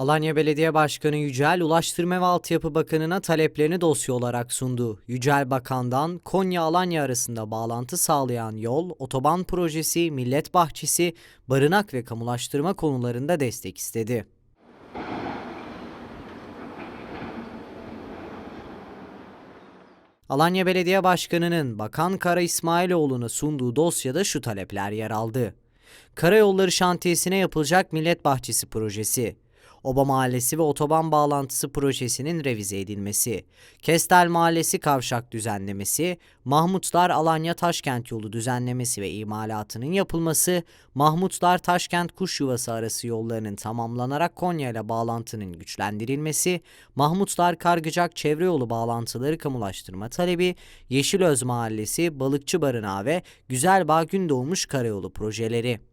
Alanya Belediye Başkanı Yücel, Ulaştırma ve Altyapı Bakanı'na taleplerini dosya olarak sundu. Yücel Bakan'dan Konya-Alanya arasında bağlantı sağlayan yol, otoban projesi, millet bahçesi, barınak ve kamulaştırma konularında destek istedi. Alanya Belediye Başkanı'nın Bakan Kara İsmailoğlu'na sunduğu dosyada şu talepler yer aldı. Karayolları şantiyesine yapılacak Millet Bahçesi projesi, Oba Mahallesi ve otoban bağlantısı projesinin revize edilmesi, Kestel Mahallesi kavşak düzenlemesi, Mahmutlar Alanya Taşkent yolu düzenlemesi ve imalatının yapılması, Mahmutlar Taşkent Kuş Yuvası arası yollarının tamamlanarak Konya ile bağlantının güçlendirilmesi, Mahmutlar Kargıcak çevre yolu bağlantıları kamulaştırma talebi, Yeşilöz Mahallesi, Balıkçı Barınağı ve Güzelbağ Gündoğmuş Karayolu projeleri.